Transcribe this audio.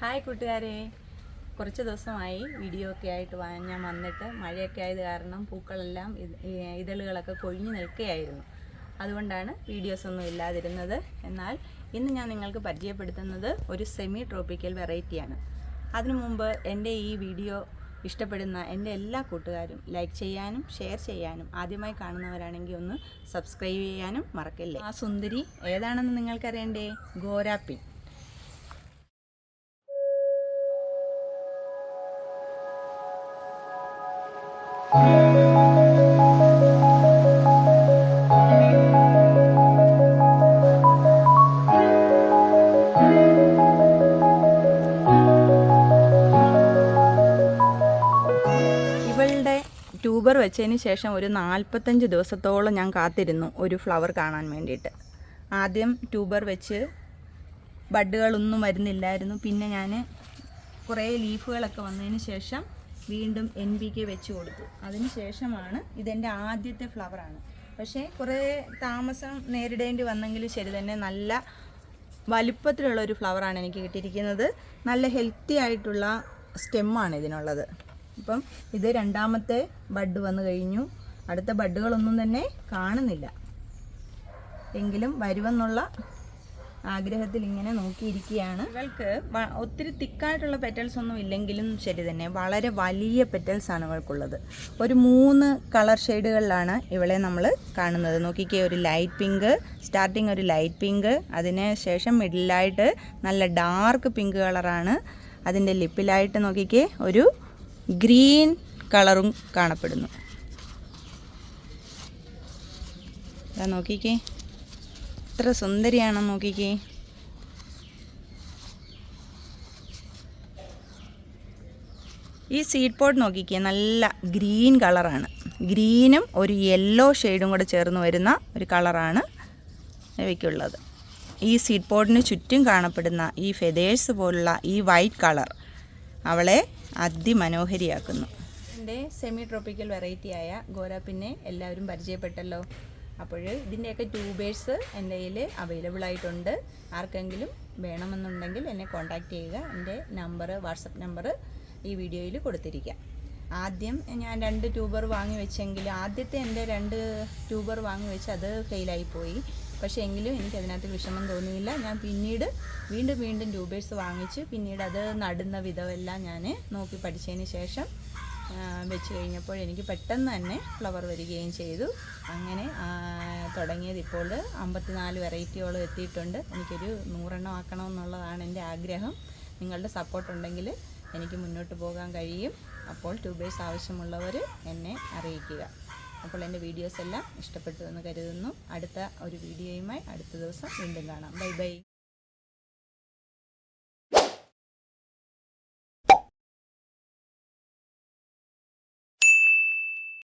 Hi കൂട്ടുകാരെ. കുറച്ച് ദിവസമായി വീഡിയോ ഒക്കെ ആയിട്ട് ഞാൻ വന്നിട്ട് മഴയൊക്കെ ആയത് കാരണം പൂക്കളെല്ലാം ഇതളുകളൊക്കെ കൊഴിഞ്ഞു നിൽക്കുകയായിരുന്നു. അതുകൊണ്ടാണ് വീഡിയോസ് ഒന്നും ഇല്ലാതിരുന്നത്. എന്നാൽ ഇന്ന് ഞാൻ നിങ്ങൾക്ക് പരിചയപ്പെടുത്തുന്നത് ഒരു സെമി ട്രോപ്പിക്കൽ വെറൈറ്റിയാണ് അതിനു മുമ്പ് എന്റെ ഈ വീഡിയോ ഇഷ്ടപ്പെടുന്ന എന്റെ എല്ലാ കൂട്ടുകാരും ലൈക്ക് ചെയ്യാനും ഷെയർ ചെയ്യാനും ആദ്യമായി കാണുന്നവരാണെങ്കിൽ ഒന്ന് സബ്സ്ക്രൈബ് ചെയ്യാനും മറക്കല്ലേ? ആ സുന്ദരി ഏതാണെന്ന് നിങ്ങൾക്കറിയണ്ടേ? ഗോരാപ്പിൻ ട്യൂബർ വെച്ചതിന് ശേഷം ഒരു നാൽപ്പത്തഞ്ച് ദിവസത്തോളം ഞാൻ കാത്തിരുന്നു ഒരു ഫ്ലവർ കാണാൻ വേണ്ടിയിട്ട്. ആദ്യം ട്യൂബർ വെച്ച് ബഡുകളൊന്നും വരുന്നില്ലായിരുന്നു. പിന്നെ ഞാൻ കുറേ ലീഫുകളൊക്കെ വന്നതിന് ശേഷം വീണ്ടും എൻ ബി കെ വെച്ച് കൊടുത്തു. അതിന് ശേഷമാണ് ഇതെന്റെ ആദ്യത്തെ ഫ്ലവറാണ് പക്ഷേ കുറേ താമസം നേരിടേണ്ടി വന്നെങ്കിലും ശരി തന്നെ നല്ല വലുപ്പത്തിലുള്ള ഒരു ഫ്ലവറാണ് എനിക്ക് കിട്ടിയിരിക്കുന്നത്. നല്ല ഹെൽത്തി ആയിട്ടുള്ള സ്റ്റെമ്മാണ് ഇതിനുള്ളത്. അപ്പം ഇത് രണ്ടാമത്തെ ബഡ് വന്നു കഴിഞ്ഞു. അടുത്ത ബഡുകളൊന്നും തന്നെ കാണുന്നില്ല. എങ്കിലും വരുമെന്നുള്ള ആഗ്രഹത്തിൽ ഇങ്ങനെ നോക്കിയിരിക്കുകയാണ്. ഇവൾക്ക് ഒത്തിരി തിക്കായിട്ടുള്ള പെറ്റൽസ് ഒന്നും ഇല്ലെങ്കിലും ശരി തന്നെ വളരെ വലിയ പെറ്റൽസ് ആണ് ഇവൾക്കുള്ളത്. ഒരു മൂന്ന് കളർ ഷെയ്ഡുകളിലാണ് ഇവളെ നമ്മൾ കാണുന്നത്. നോക്കിക്കേ ഒരു ലൈറ്റ് പിങ്ക് സ്റ്റാർട്ടിങ് ഒരു ലൈറ്റ് പിങ്ക് അതിന് ശേഷം മിഡിലായിട്ട് നല്ല ഡാർക്ക് പിങ്ക് കളറാണ് അതിന്റെ ലിപ്പിലായിട്ട് നോക്കിക്കേ ഒരു ഗ്രീൻ കളറും കാണപ്പെടുന്നു. നോക്കിക്കേ. എത്ര സുന്ദരിയാണ് നോക്കിക്കേ. ഈ സീഡ് പോട്ട് നോക്കിക്കേ നല്ല ഗ്രീൻ കളറാണ് ഗ്രീനും ഒരു യെല്ലോ ഷെയ്ഡും കൂടെ ചേർന്ന് വരുന്ന ഒരു കളറാണ് ഇവയ്ക്കുള്ളത്. ഈ സീഡ് പോട്ടിന് ചുറ്റും കാണപ്പെടുന്ന ഈ ഫെതേഴ്സ് പോലുള്ള ഈ വൈറ്റ് കളർ അവളെ അതിമനോഹരിയാക്കുന്നു. എന്റെ സെമി ട്രോപ്പിക്കൽ വെറൈറ്റിയായ ഗോരാപ്പിനെ എല്ലാവരും പരിചയപ്പെട്ടല്ലോ. അപ്പോൾ ഇതിന്റെയൊക്കെ ട്യൂബേഴ്സ് എന്റെ കയ്യിൽ അവൈലബിൾ ആയിട്ടുണ്ട്. ആർക്കെങ്കിലും വേണമെന്നുണ്ടെങ്കിൽ എന്നെ കോൺടാക്റ്റ് ചെയ്യുക. എന്റെ നമ്പർ വാട്സപ്പ് നമ്പർ ഈ വീഡിയോയിൽ കൊടുത്തിരിക്കാം ആദ്യം ഞാൻ രണ്ട് ട്യൂബർ വാങ്ങി വെച്ചെങ്കിൽ ആദ്യത്തെ എന്റെ രണ്ട് ട്യൂബർ വാങ്ങി വെച്ച് അത് ഫെയിലായി പോയി. പക്ഷേ എങ്കിലും എനിക്ക് അതിനകത്ത് വിഷമം തോന്നിയില്ല. ഞാൻ പിന്നീട് വീണ്ടും വീണ്ടും ട്യൂബേഴ്സ് വാങ്ങിച്ച് പിന്നീട് അത് നടുന്ന വിധമെല്ലാം ഞാൻ നോക്കി പഠിച്ചതിന് ശേഷം വെച്ച് കഴിഞ്ഞപ്പോൾ എനിക്ക് പെട്ടെന്ന് തന്നെ ഫ്ലവർ വരികയും ചെയ്തു. അങ്ങനെ തുടങ്ങിയത് ഇപ്പോൾ അമ്പത്തിനാല് വെറൈറ്റിയോളം എത്തിയിട്ടുണ്ട്. എനിക്കൊരു നൂറെണ്ണം ആക്കണമെന്നുള്ളതാണ് എന്റെ ആഗ്രഹം. നിങ്ങളുടെ സപ്പോർട്ട് ഉണ്ടെങ്കിൽ എനിക്ക് മുന്നോട്ട് പോകാൻ കഴിയും. അപ്പോൾ ട്യൂബേഴ്സ് ആവശ്യമുള്ളവർ എന്നെ അറിയിക്കുക. അപ്പോൾ എന്റെ വീഡിയോസ് എല്ലാം ഇഷ്ടപ്പെട്ടു എന്ന് കരുതുന്നു. അടുത്ത ഒരു വീഡിയോയുമായി അടുത്ത ദിവസം വീണ്ടും കാണാം. Bye bye.